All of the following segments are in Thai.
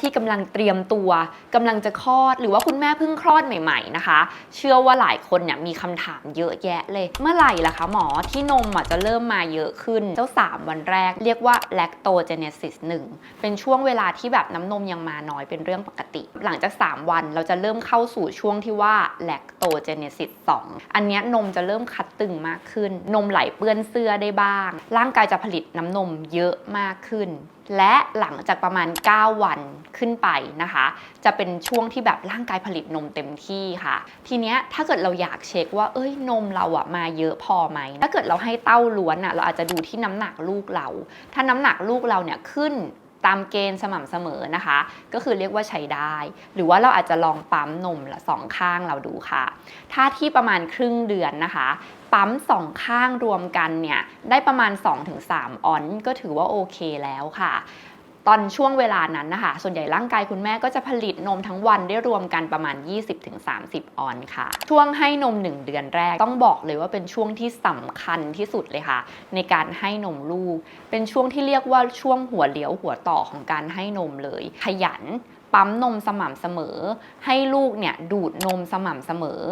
ที่กำลังเตรียมตัวกำลังจะคลอด หรือว่าคุณแม่เพิ่งคลอดใหม่ ๆ นะคะ เชื่อว่าหลายคนเนี่ยมีคำถามเยอะแยะเลย เมื่อไหร่ล่ะคะหมอที่นมอะจะเริ่มมาเยอะขึ้น เจ้า 3 วันแรก เรียกว่า lactogenesis 1 เป็นช่วงเวลาที่แบบน้ำนมยังมาน้อยเป็นเรื่องปกติ หลังจาก 3 วันเราจะเริ่มเข้าสู่ช่วงที่ว่า lactogenesis 2 อันเนี้ยนมจะเริ่มคัดตึงมากขึ้น นมไหลเปื้อนเสื้อได้บ้าง ร่างกายจะผลิตน้ำนมเยอะมากขึ้น และหลังจากประมาณ 9 วัน ขึ้นไปนะคะ จะเป็นช่วงที่แบบร่างกายผลิตนมเต็มที่ค่ะ ทีเนี้ยถ้าเกิดเราอยากเช็คว่าเอ้ยนมเราอะมาเยอะพอไหม ถ้าเกิดเราให้เต้าล้วนอะเราอาจจะดูที่น้ำหนักลูกเรา ถ้าน้ำหนักลูกเราเนี่ยขึ้นตามเกณฑ์สม่ำเสมอนะคะ ก็คือเรียกว่าใช้ได้ หรือว่าเราอาจจะลองปั๊มนมละสองข้างเราดูค่ะ ถ้าที่ประมาณครึ่งเดือนนะคะ ปั๊มสองข้างรวมกันเนี่ย ได้ประมาณ 2-3 ออนซ์ก็ถือว่าโอเคแล้วค่ะ ตอนช่วงเวลานั้นนะคะ ส่วนใหญ่ร่างกายคุณแม่ก็จะผลิตนมทั้งวันได้รวมกันประมาณ 20-30 ออนค่ะ ช่วงให้นม 1 เดือนแรกต้องบอกเลยว่าเป็นช่วงที่สำคัญที่สุดเลยค่ะ ในการให้นมลูก เป็นช่วงที่เรียกว่าช่วงหัวเลี้ยวหัวต่อของการให้นมเลย ขยัน ปั๊มนมสม่ำเสมอ ให้ลูกเนี่ยดูดนมสม่ำเสมอ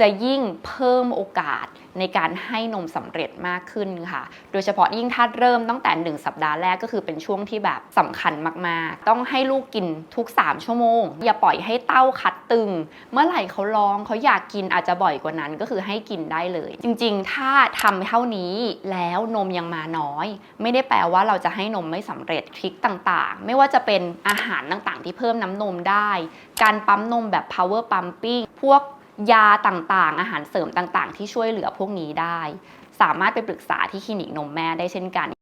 จะยิ่งเพิ่มโอกาสในการให้นมสำเร็จมากขึ้นค่ะ โดยเฉพาะยิ่งถ้าเริ่มตั้งแต่ 1 สัปดาห์แรกก็คือเป็นช่วงที่แบบสำคัญมากๆ ต้องให้ลูกกินทุก 3 ชั่วโมง อย่าปล่อยให้เต้าคัดตึง เมื่อไหร่เขาร้องเขาอยากกินอาจจะบ่อยกว่านั้นก็คือให้กินได้เลย จริงๆ ถ้าทำเท่านี้แล้วนมยังมาน้อย ไม่ได้แปลว่าเราจะให้นมไม่สำเร็จทริคต่างๆ ไม่ว่าจะเป็นอาหารต่างๆ ที่เพิ่มน้ำนมได้ การปั๊มนมแบบ power pumping พวก ยาต่างๆ อาหารเสริมต่างๆ ที่ช่วยเหลือพวกนี้ได้ สามารถไปปรึกษาที่คลินิกนมแม่ได้เช่นกัน